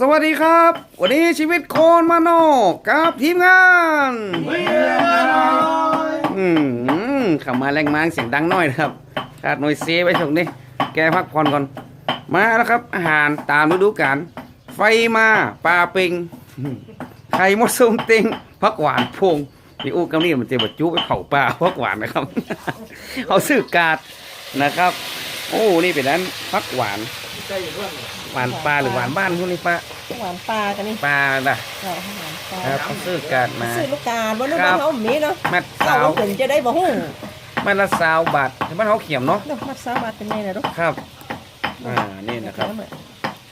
สวัสดีครับ วันนี้ชีวิตโคนมาโนกับทีมงานอืมขับมาแรงมางเสียงดังหน่อยนะครับขาดหน่อยเซไว้ช่วงนี้ แกพักผ่อนก่อน มาแล้วครับ อาหารตามฤดูกาลไฟมาปลาปิงไข่มดส้มติงพักหวานพงพี่อู้กำนี่มันจะบรรจุไปเผาปลาพักหวานนะครับเอาซื้อกาดนะครับ โอ้นี่เป็นนั้นพักหวาน หวานปลาหรือหวานบ้านพวกนี้ปลาหวานปลากันนี่ปลาน่ะเราหวานปลาครับเขาซื้อกาดมาซื้อลูกกาดว่าลูกครับ้าบนเขามีเนาะมัดเอาสาวถึงจะได้บ่ฮู้มัดละสาวบาทที่บ้านเขาเขียมเนาะเนาะมัดสาบาทเป็นไงนะลูกครับอ่านี่นะครับ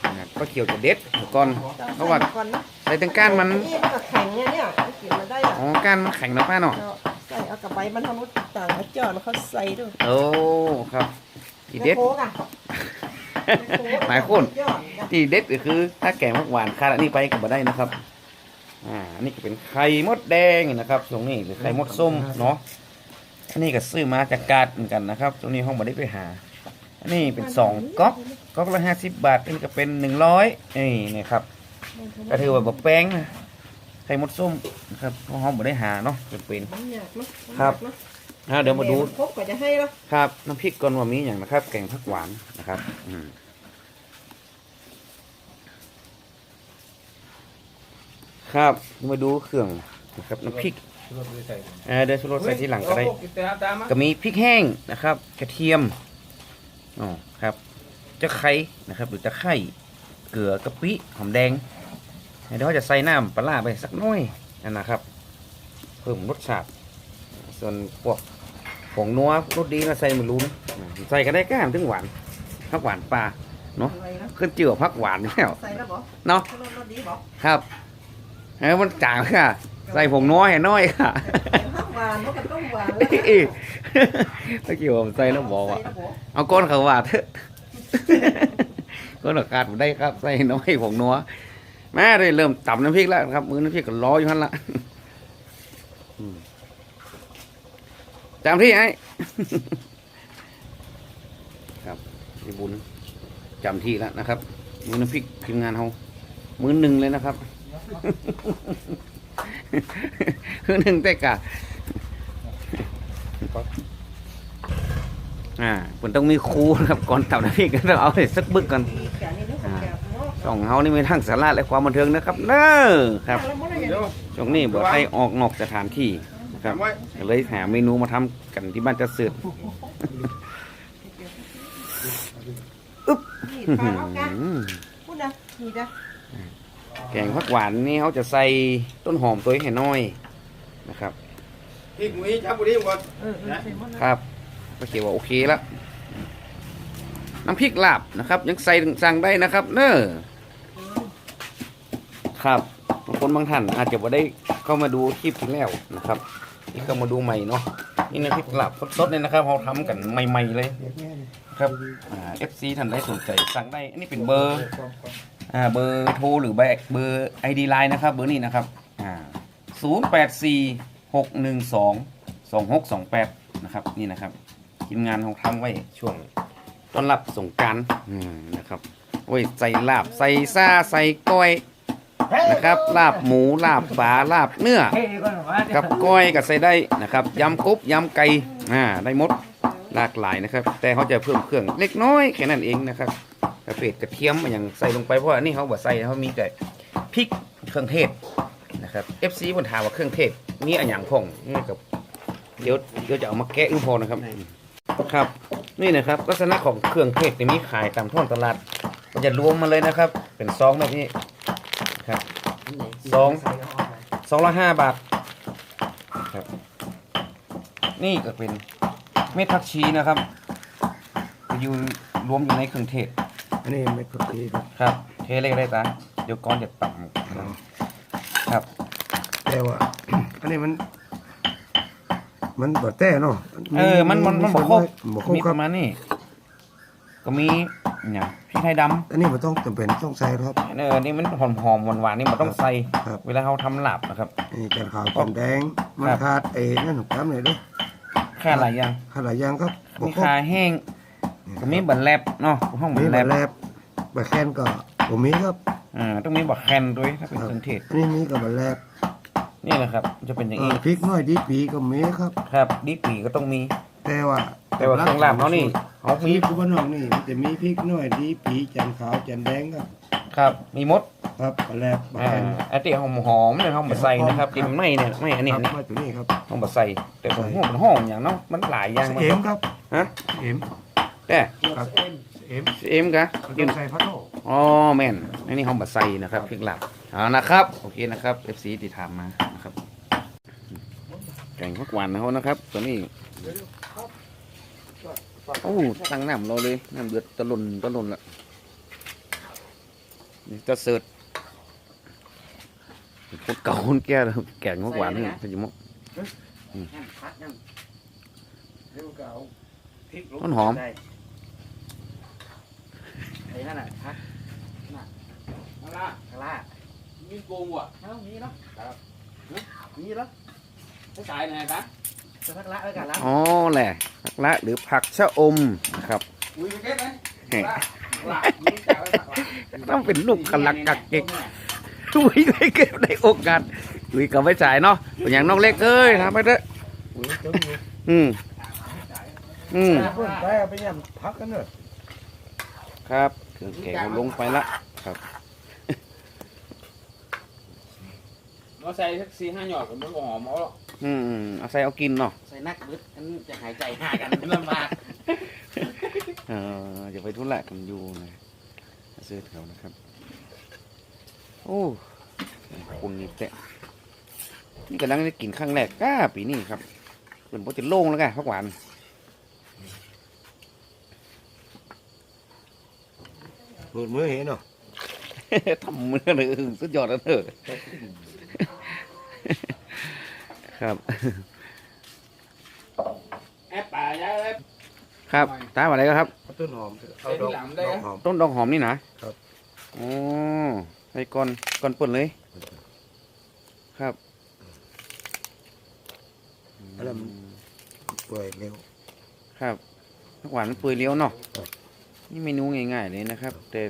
อ่าก็เขียวจะเด็ดก่อนเพราะว่าก่อนนะใส่ตั้งก้านมันนี่มันก็แข็งเนี่ยเนี่ยกินมาได้อะอ๋อก้านมันแข็งนะป้าเนาะเนาะใส่เอากระใบมันทำนุต่างมาจอดเขาใส่ด้วยโอ้ครับที่เด็ดโค้กอะ หลายคนยอดอะที่เด็ดก็คือ ถ้าแกงมะหวานคาดอันนี้ไปก็บ่ได้นะครับ อ่าอันนี่ก็เป็นไข่มดแดงนะครับตรงนี้หรือไข่มดส้มเนาะอันนี้ก็ซื้อมาจากกาดเหมือนกันนะครับ ตรงนี้ห้องบ่ได้ไปหา อันนี้เป็นสองก๊อกก๊อกละห้าสิบบาทอันนี้ก็เป็นหนึ่งร้อยนี่นี่ครับก็ถือว่าบ่แป้งนะไข่มดส้มนะครับเพราะห้องบ่ได้หาเนาะเป็นเป็นมันอยากเนาะครับ อ่าเดี๋ยวมาดูพกก็จะให้เนาะครับ น้ำพริกก่อนว่ามีอย่างนะครับ แกงผักหวานนะครับ อืมครับมาดูเครื่องนะครับน้ำพริกเอ่อเดี๋ยวชูรสใส่ทีหลังก็ได้ก็มีพริกแห้งนะครับ กระเทียมอ๋อครับจะไข่นะครับ หรือจะไข่เกลือกะปิหอมแดงเดี๋ยวเราจะใส่น้ำปลาร้าไปสักหน้อยนั่นนะครับ เพิ่มรสชาติส่วนพวก ผงนัวรสดีนะใส่ไม่รู้นะอ่าใส่ก็ได้ก้ามถึงหวานพักหวานปลาเนาะอะไรนะขึ้นเจือพักหวานอยู่แล้วใส่แล้วบ่เนาะรสรสดีบ่ครับเอ้ยมันจางค่ะ ใส่ผงนัวให้น้อยค่ะผักหวานมันก็ต้องหวานแล้วเอ้ยเมื่อกี้ผมใส่แล้วบอกว่าใส่แล้วบ่เอาก้อนเขาว่าเถอะก้อนอากาศผมได้ครับ ใส่น้อยผงนัวแม่ได้เริ่มตำน้ำพริกแล้วครับมือน้ำพริกก็รออยู่นั่นละ อืม จำที่ไอ้ครับพี่บุญจำที่แล้วนะครับ มือน้ำพริกทีมงานเขามือหนึ่งเลยนะครับมือหนึ่งแต่กะอ่าผมต้องมีครูนะครับก่อนทำน้ำพริกก็ต้องเอาสักบึกก่อนมีแขนนี่ลูกแขนเนาะช่องเฮานี่มีทั้งสาระและความบันเทิงนะครับเน้อครับแล้วมันอะไรงนี้ช่วงนี้บ่ได้ออกนอกสถานที่ ครับก็เลยหาเมนูมาทำกันที่บ้านจะสืบนี่ปลาเอากันพูดนะนี่นะแกงผักหวานนี่เขาจะใส่ต้นหอมตัวให้น้อยนะครับพริกหมูจับบุรีก่อน เออเออใส่หมดเลยครับ ก็เขียนว่าโอเคแล้วน้ำพริกลาบนะครับ ยังใส่สั่งได้นะครับ เน้อครับบางคนบางท่านอาจจะบ่ได้เข้ามาดูคลิปที่แล้วนะครับ นี่เข้ามาดูใหม่เนาะนี่น้ำพริกลาบสดๆเลยนะครับเราทำกันใหม่ ๆ เลยครับเอ่า FC ท่านใดสนใจสั่งได้อันนี้เป็นเบอร์อ่าเบอร์โทรหรือเบอร์เบอร์ ID Line นะครับ เบอร์นี้นะครับอ่า0 8 4 6 1 2 2 6 2 8นะครับนี่นะครับทีมงานของทำไว้ช่วงต้อนรับสงการอืมนะครับไว้ใส่ลาบใส่ซาใส่ก้อย นะครับ ลาบหมูลาบปลาลาบเนื้อ กับก้อยกับใส่ได้นะครับยำกบยำไก่อ่าได้หมดหลากหลายนะครับ แต่เขาจะเพิ่มเครื่องเล็กน้อยแค่นั้นเองนะครับกระเฟดกระเทียมอย่างใส่ลงไปเพราะว่าอันนี้เขาบ่ใส่เขามีแต่พริกเครื่องเทศนะครับ FC บนถามว่าเครื่องเทศมีอะไรอย่างพ่องนี่กับเดี๋ยวเดี๋ยวจะเอามาแกะอุพอนะครับครับนี่นะครับลักษณะของเครื่องเทศที่มีขายตามท้องตลาดมันจะรวมมาเลยนะครับ เป็นซองแบบนี้ครับ สอง สองละห้าบาทครับ นี่ก็เป็นเม็ดผักชีนะครับอยู่รวมอยู่ในเครื่องเทศอันนี้เม็ดผักชีครับครับ เทเลยก็ได้ตาเดี๋ยวก้อนจะต่ำครับ แต่ว่า อันนี้มัน มันบดแต่เนาะเออ มันมันมันบอกครบบอกครบมีคปรับระมาณนี้ก็มี เนี่ยพริกไทยดอันนี้มันต้องจำเป็นต้องใส่ครับำเออนี่มันหอมหอมหวานหวานๆนี่มันต้องใส่ ครับ เวลาเขาทำลาบนะครับอันนี้แกนขาวแกนแดง มันครับ ขาดไอ้นั่นหนุกทำเลยด้วยค่าหลายอย่างขาดหลายอย่างครับบอมีกครบคาแห้งก็มีบันแลบเนาะห้องบัมีนแลแบบบแลบแบบแค้นก็ผมมีครับอ่าต้องมีบักแคนด้วยถ้าเป็นเครื่องเทศอันนี้มีกับแลบนี่นะครับ จะเป็นอย่างเอนี้อพริกน้อยดีปีก็มีครับ ครับดีปีก็ต้องมี แต่ว่าแต่ว่าเครื่องลาบเขานี่ เขามีมีกุบ้านนอกนี่มันจะมีพริกน้อยดีปีจันขาวจันแดงครับครับ มีมดครับกับแลบบักอ่าแคนอันที่หอมหอมๆเนี่ยเขามาใส่นะครับที่มันไม่เนี่ยไม่อันนี้ครัอันนี้บมาตัวนี้ครับเขามาใส่แต่ผมหัวมันหอมอย่างเนาะมันหลายอย่างมาเอ็กมครับฮะเอ็มแต่ครับเอ็มเอ็มกะมันกิต้นองใส่พัดโลอ๋อแม่นอันนี้เขามาใส่นะครับพริกหลับเอานะครับ โอเคนะครับ FC ที่ทำมานะครับแกงพักหวานนะเขานะครับ ตัวนี้ โอ้ตั้งน้ำเราเลยน้ำเดือดตะลุนตะลุนละนี่จะเสิร์ฟคนเก่าคนแก่แล้วแกงพักหวานนี่พะจิมกต้นหอมไอ้นั่นน่ะพักน่ะกะลากะลามีโกงว่ะเอ้ามีเนาะมีแล้วใช้สายไหนนะ จะพักละไว้กันละอ๋อแหละผักละหรือผักชะอมนะครับ อุ้ยไปเก็บไหมแหม่หลักนี่จะเอาหลักต้องเป็นลูกกะลักกักเก็กอุ้ยได้เก็บได้โอกาสอุ้ยก็ไม่จ่ายเนาะเป็นอย่างน้องเล็กเอ้ยทำไปเถอะอุ้ยเจ้าอยู่อืมอืมเพื่อนไปเอาไปย่ำพักกันเนอะครับเครื่องแกงเอาลงไปละครับ เราใส่สักสี่ห้าหยอดกับมันก็หอมเอาหรอกอืมเอาใส่เอากินเนาะใส่นักบึดอันนี้จะหายใจหากันลำบากเอออย่าไปทุระกันอยู่นะซื้อแถวนะครับ โอ้คุณนี่แตะนี่กำลังได้กินครั้งแรกก้าปีนี้ครับเป็นโปรจะโล่งแล้วกันพักหวานเปิดมือเห็นเนาะทำมือเลยสุดยอดแล้วเถอะ ครับ แอบป่าย้ายเลยครับตามอะไรก็ครับ เอาต้นหอมเอาใส่ดที่อกหลังได้ดอกนะหอม ต้นดอกหอมนี่นะครับ โอ้ใส่ก่อนก่อนเปิดเลย ครับอะไรมันเปื่อยเร็ว ครับผักหวานมันเปื่อยเลี้ยวเนาะครับ นี่เมนูง่ายๆเลยนะครับ แต่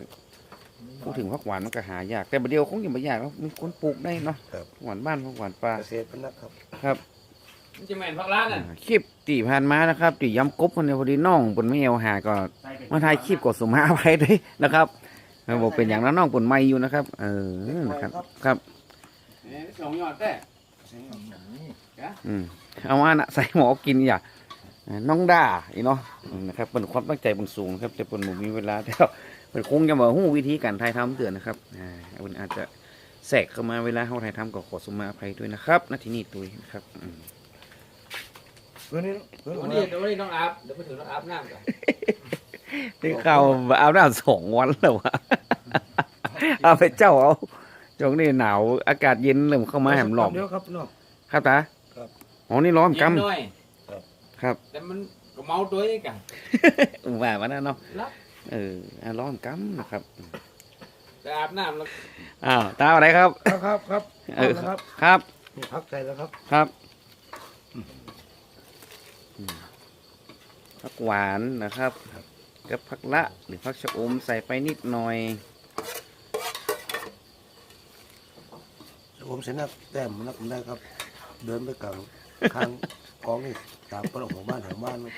พูดถึงผักหวานมันก็หายาก แต่ประเดี๋ยวคงยังไม่ยากแล้วมีคนปลูกได้เนาะผักหวานบ้านผักหวานป่าเกษตรเป็นนักครับ ครับมันจะแม่นพักร้านน่ะอ่าคลิปตีผ่านมานะครับตีย้ำกบคนเดียวพอดีน้องปนไม่เอาหาก็ใส่เป็นมาถ่ายคลิปกดสมมาไว้ด้วยนะครับแล้วบอกเป็นอย่างนั้นน้องปนไม่อยู่นะครับ เออนะครับ ครับเนี่ยสองหยอดได้อืมเอามานะใส่หมอกินอย่าน้องด่าอีเนาะอืมนะครับเป็นความตั้งใจเป็นสูงนะครับแต่เป็นหมูมีเวลาแต่ว่า เป็นคงจะมาหู้วิธีการถ่ายทำเตือนนะครับอ่ามันอาจจะแทรกเข้ามาเวลาเขาถ่ายทำก็ขอสมมาอภัยด้วยนะครับนาทีนี้ตุยนะครับอืมเพื่อนนี่เพื่อนวันนนี้เดี๋ยววันนี้ต้องอาบเดี๋ยวไปถึงต้องอาบน้ำก่อนได้ข่าวเอาหน้าสองวันแล้ววะเอาไปเจ้าเอาช่วงนี้หนาวอากาศเย็นเริ่มเข้ามาแหมหลอมเดียวครับเนาะครับตาครับอ๋อนี่ร้อนเย็นกำหน่อยครับ แต่มันก็เมาตัวเองกัน ว่ามาแล้วเนาะ รับ เอออะร้อนกำนะครับแต่อาบน้ำแล้วอ้าวตาอะไรครับ ครับครับครับเออเอาละครับครับนี่พักใส่แล้วครับครับอืมผักหวานนะครับกับผักละหรือผักชะอมใส่ไปนิดหน่อยผมเสนักแต้มนักได้ครับ เดินไปกลางข้างกองนี่ตามปลอกของบ้านแถวบ้านครับ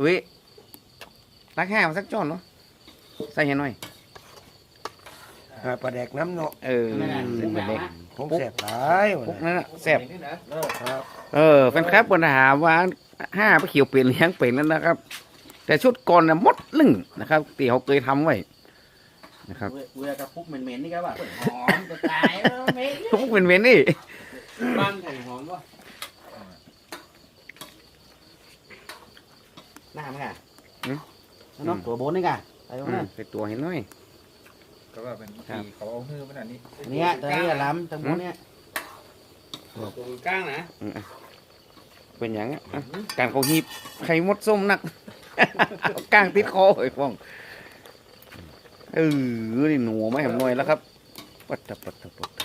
อุ้ยรักแห้มาสักจอนเนาะใส่ให้หน่อย หาปลาแดกน้ำเนาะเออเป็นแบบเด็กผมแสบตายวันพวกนี้นั้นน่ะแซ่บครับเออแฟนครับปัญหามว่าห้าไปเขียวเปลี่ยนเลี้ยงเป็นแล้วนะครับ แต่ชุดก่อนน่ะหมดลึ่งนะครับตีเขาเคยทำไว้นะครับเวลากระปุกเหม็นๆนี่ก็ว่าหอมจะตายแล้วเหม็นทุกเป็นเว้นนี่บ้านแข่งหอมวะ หน้ามันอะเนาะตัวบนนี่ก่ะใส่ตรงนั้นไปตัวให้หน่อย ก็ว่าเป็นที่เขาเอาฮือมันอันนี้เนี่ยตัวนี้ล้ำตรงบนเนี่ยตรงกลางนะเป็นอย่างอะอะการเขาหีบไข่มดส้มนัก เอาก้างติดคอไอ้ฟ้องเออนี่หนูไม่เห็นหน่อยแล้วครับปัดตะปัดตะปัดตะ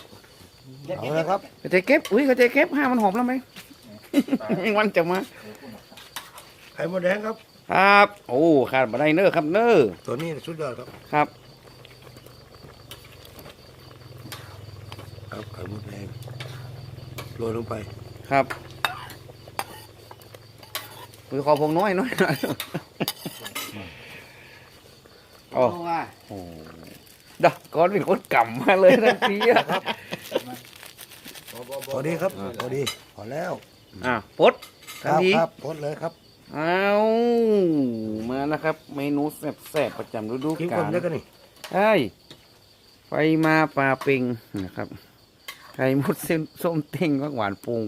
เอาละครับกระเจเก็บอุ้ยกระเจเก็บห้ามันหอมแล้วไหมแมงวันจะมาไข่มดแดงครับ ครับ โอ้ขาดบาได้เนอร์ครับเนอร์ตัวนี้สุดยอดครับครับ ครับไข่มดแดงโรยลงไปครับมือคอพงน้อยน้อยหน่อยโอ้เพราะว่าโหดอกก้อนเป็นคนกำมาเลยทันทีอะพอดีครับพอดีพอแล้วอะปดคทันรับทีครับพดเลยครับ เอามาแล้วครับ เมนูแซ่บๆประจำฤดูคิ้วกาคนลได้กันนี่ใช่ไฟมาปลาเปิงนะครับไข่มดเส้นส้มเต้งผักหวานปรุง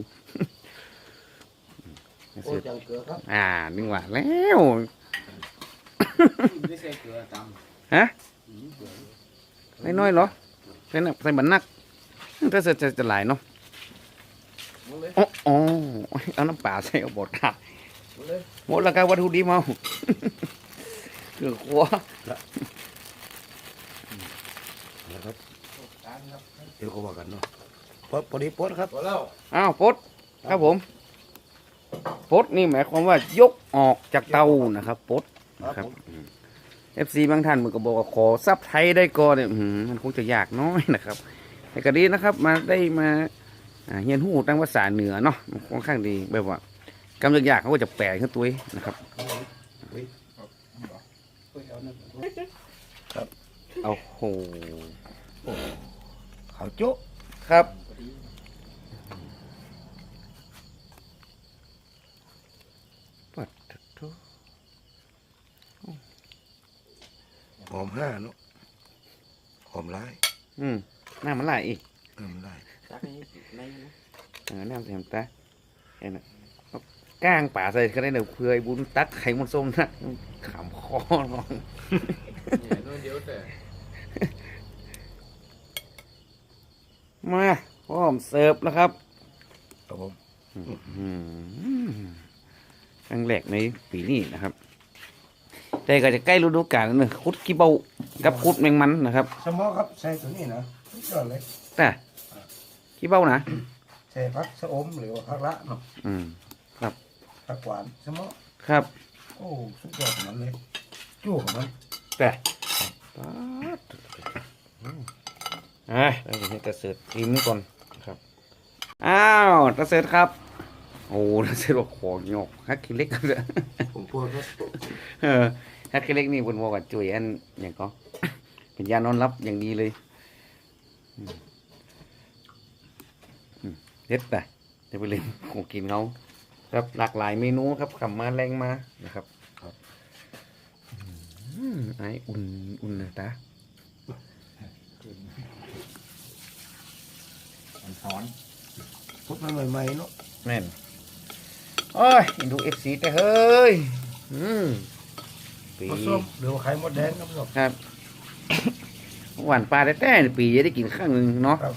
โอ้ยจังเกลือครับอ่านึกว่าแล้วไม่ใช่เกลือตฮะน้อยๆเหรอใส่น้ำใส่บันนักถ้าเสร็จจะจะหลายเนาะำหมดเลยอ๋ออ๋อเอาน้ำปลาใส่เอาบดค่ะ หมดเลยหมดแล้วก็วัตถุดิบเอาเครื่องครัวนะครับเดี๋ยวก็ว่ากันเนาะพอพอดีพดครับหมดแล้วอ้าวปลดครับผมปลดนี่หมายความว่ายกออกจากเตานะครับปลดครับนะครับผมเอฟซีบางท่านมันก็บอกว่าขอซับไทยได้ก่อนเนี่ยอื้อหือมันคงจะยากน้อยนะครับแต่ก็ดีนะครับ มาได้มาอ่าเฮียนหูตั้งภาษาเหนือเนาะมันค่อนข้างดีแบบว่า กำลังยากเขาก็จะแปลขึ้นตัวเองนะครับเอาโหข้าวโจ๊ะครับปัดทุหอมห้าเนาะหอมร้ายอืมน้ำมันไหลอีกเออมันได้ตักในในนะเออน้ำเสียมตาเอ็นะเอา ก้างป่าใส่ก็ได้เดี๋ยวเพื่อไอ้บุญตักไข่มันส้มนะขำคอน้องเนี่ยน้อยเดียวแต่มาพร้อมเสิร์ฟแล้วครับครับผมอืมครั้งแรกในปีนี้นะครับแต่ก็จะใกล้ฤดูกาลแล้วเนอะคุดขี้เบากับคุดแมงมันนะครับสมอครับใส่ตัวนี้นะสุดยอดเลยแต่ขี้เบานะใส่ผักสะอมหรือว่าผักละเนาะอืม ผักหวานสมอครับ โอ้สุดยอดของมันเลยจู่ของมันแต่ป๊าดอะเราจะให้ตะเสริฐทีมนี้ก่อนนะครับ อ้าวตะเสริฐครับ โอ้ตะเสริฐบอกของหยอกฮักขี้เล็กเลยผมพูดครับเออฮักขี้เล็กนี่บนบอกว่าจุยอันอย่างก็เป็นยานอนรับอย่างดีเลยอืมอืมเด็ดไปจะไปเล่นของกินเขา ครับหลากหลายเมนูครับขับมาแรงมานะครับอืมไออุ่นอุ่นเลยตามันถอนพุดมันใหม่ๆเนาะแม่นโอ้ยดูเอฟซีแต่เฮ้ย อืมปีผสมหรือว่าไข่มดแดงครับผมครับหวานปลาแต่แต่ปีจะได้กินข้างหนึ่งเนาะครับ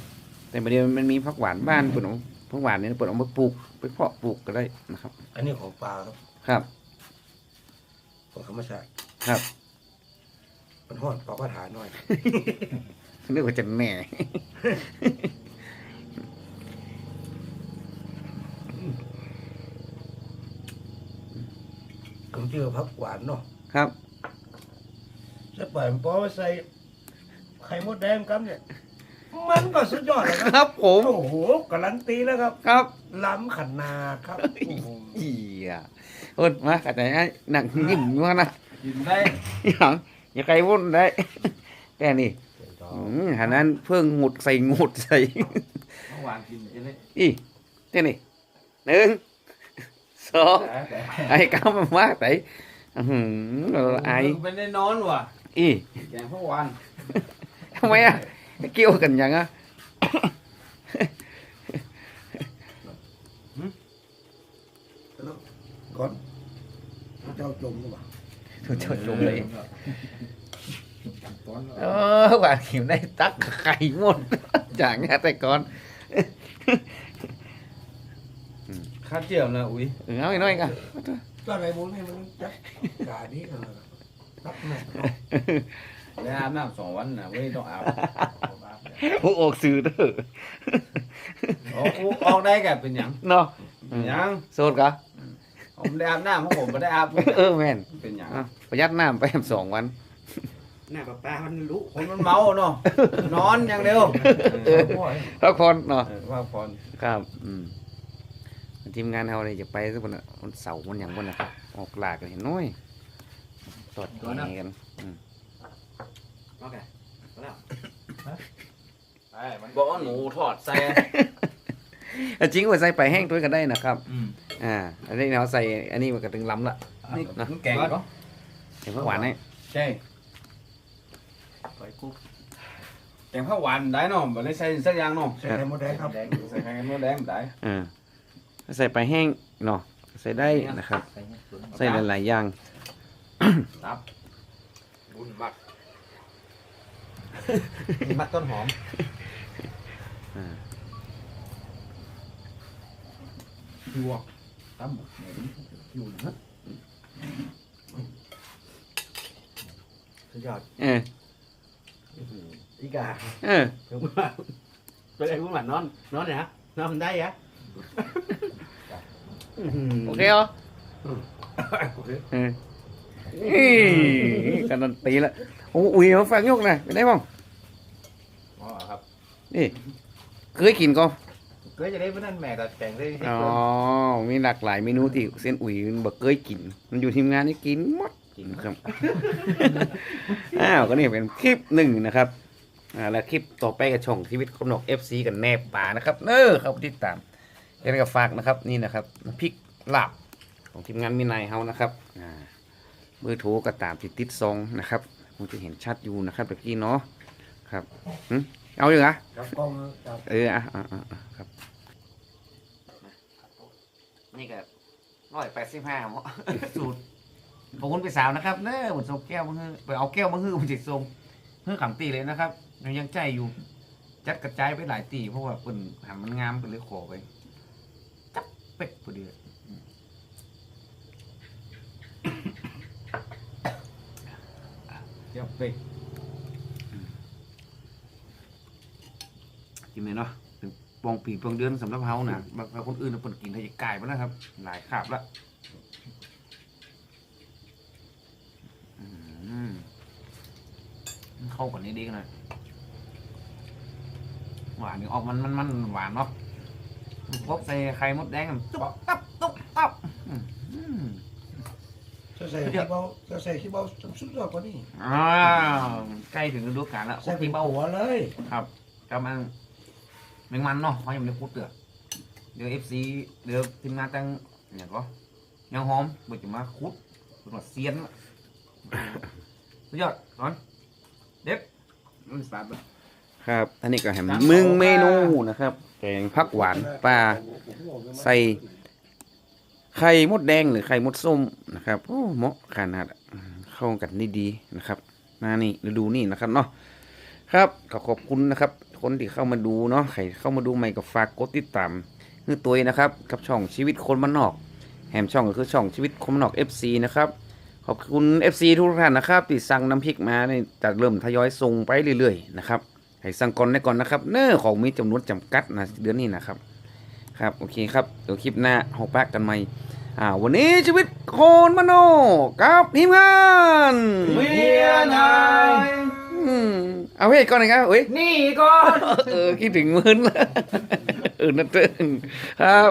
แต่ประเดี๋ยวมันมีผักหวานบ้านเปิดเอา ผักหวานเนี่ยเปิดเอามาปลูกไปเพาะปลูกก็ได้นะครับ อันนี้ของปลาครับครับของธรรมชาติครับมันห้อนปลากระถาหน่อยเรียกว่าจะแหน่ผมเจอผักหวานเนาะครับจะปล่อยมันปอใส่ไข่มดแดงครับเนี่ย มันก็สุดยอดเลยครับครับผม โอ้โหการันตีแล้วครับ ครับล้ำขนาดครับโอ้โหอีอะเอิ้นมาขัดใจไอ้หนังยิ้มอยู่ข้างหนะกินได้อย่างอย่าไกลวุ่นได้แต่นี่อืมหานั้นเพิ่งหงุดใส่หงุดใส่เมื่อวานกินไอ้นี่อีเจ้านี่หนึ่งสองไอ้ก้าวมามากไหนอื้อหือไอ้ไม่ได้นอนว่ะอีแกงพวกวันทำไมอะเกี่ยวกันยังอะก่อนเจ้าจมหรือเปล่าเจ้าจมเลยตอนเออหวานขิมได้ตักไข่หมดจากงานแต่ก่อน ข้าเจียวนะอุ้ยเออเอาอีกหน่อยกันก็อะไรบุญนี่มันจักกาดีกันเลยรับแม่ได้อาบน้ำสองวันนะเว้ยต้องอาบผู้ออกสื่อเด้อออกออกได้แกเป็นหยังเนาะเป็นหยังโสดกะผมได้อาบน้ำของผมไม่ได้อาบเออแม่นเป็นหยังอะประหยัดน้ำไปสองวัน หน้าปลาปลามันรู้คนมันเมาเนาะนอนอย่างเดียวพักผ่อนเนาะเออว่าพรครับ อืมทีมงานเราเนี่ยจะไปสักวันน่ะวันเสาร์วันอย่างวันนะครับออกลากันเห็นน้อยตอดแหกันโอเคเอาแล้วไอ้มันบอกว่าหนูถอดใส่ อะจริงว่าใส่ไปแห้งตัวกันได้นะครับ อืมอ่า อันนี้เราใส่ อันนี้มันก็ถึงล้ำละ นี่นะแกงก็เห็นผักหวานให้ใช่ไปกุ๊กแกงข้าวหวานได้เนาะบ่ได้ใส่สักอย่างเนาะใส่ไข่มดแดงครับแดงใส่ไข่มดแดงได้อ่าใส่ไปแห้งเนาะใส่ได้นะครับ ใส่หลายๆอย่างตับบุญมัก มีมักต้นหอมอ่าลวกตั้มเหม็นอยู่นะสุดยอดเอออีกาเออ ถึงว่าเป็นไอ้พวกหลานนอน นอนเนี่ยฮะนอนได้ยะโอเคเหรอเออเฮ้ยการันตีละ โอ้อุ้ยมาฝากยกนะเป็นไงบ้างอ๋อครับนี่เคยกินก็ก็จะได้เพื่อนแม่กับแต่งได้อ๋อมีหลากหลายเมนูที่เส้นอุ่ยมันบอกเคยกิน มันอยู่ทีมงานนี่กินหมดกินครับอ้าวก็นี่เป็นคลิปหนึ่งนะครับอ่าแล้วคลิปต่อไปกับช่องชีวิตคนนก FC กันแนบป่านะครับเนอครับติดตามยังกับฝากนะครับนี่นะครับน้ำพริกลาบของทีมงานมีนายเฮานะครับอ่าเบอร์โทรก็ตามติดติดซองนะครับ คงจะเห็นชัดอยู่นะครับเมื่อกี้เนาะครับหึเอาอยู่เหรอครับกล้องครับเอออะอะอะอะครับ นี่ก็ร้อยแปดสิบห้าหมอสูตรขอบคุณไปสาวนะครับเน้อเหมือนส่งแก้วมาฮือไปเอาแก้วมาฮือมันจิตทรงฮือขำตีเลยนะครับยังยังใจอยู่ จัดกระจายไปหลายตีเพราะว่าเปิ่นหันมันงามเป็นเลยขอไปจับเป็กพอดี เดี๋ยวเป็กกินเลยเนาะเป็นปองปีปองเดือนสำหรับเฮานะบางคนอื่นน่ะเปิ่นกินทะยกายไปนะครับ หลายขาบละอืมเข้ากันนี้ดีกันหน่อยหวานนี่ออกมันมันมันหวานเนาะพบใส่ไข่มดแดงกันตุ๊บตับตุ๊บอืม จะใส่ขี้เบาจะใส่ขี้เบาสุดยอดกว่านี้อ้าวใกล้ถึงฤดูกาลแล้วใส่โอ้เป็นที่เบ้าหัวเลยครับกำลังแมงมันเนาะเขายังไม่ได้พูดเตือเดี๋ยวเอฟซีเดี๋ยวทีมงานตั้งอย่างก็ยังหอมเบิดจะมาคุดเป็นว่าเซียนละสุดยอดร้อนเด็ดมันสาบครับ อันนี้ก็แหมมึงเมนูนะครับแกงผักหวานปลาใส่ ไข่มดแดงหรือไข่มดส้มนะครับโอ้เหมาะขนาดเข้ากันนี่ดีนะครับหน้านี่ฤดูนี่นะครับเนาะครับขอขอบคุณนะครับ คนที่เข้ามาดูเนาะใครเข้ามาดูใหม่ก็ฝากกดติดตามคือตัวเองนะครับกับช่องชีวิตคนบ้านนอก แหมช่องก็คือช่องชีวิตคนบ้านนอก FC นะครับขอบคุณ FC ทุกท่านนะครับที่สั่งน้ำพริกมาเนี่ยจะเริ่มทยอยส่งไปเรื่อยๆนะครับให้สั่งก่อนได้ก่อนนะครับ เน้อของมีจำนวนจำกัดนะเดือนนี้นะครับ ครับ โอเคครับ เดี๋ยวคลิปหน้าเราปะกันใหม่อ่าวันนี้ชีวิตโคนมโนกับทีมงานเมียนายอืมเอาเฮ้ยก่อนหน่อยครับเอ้ยนี่ก่อน เออคิดถึงมึนแล้วเออนั่นเองครับ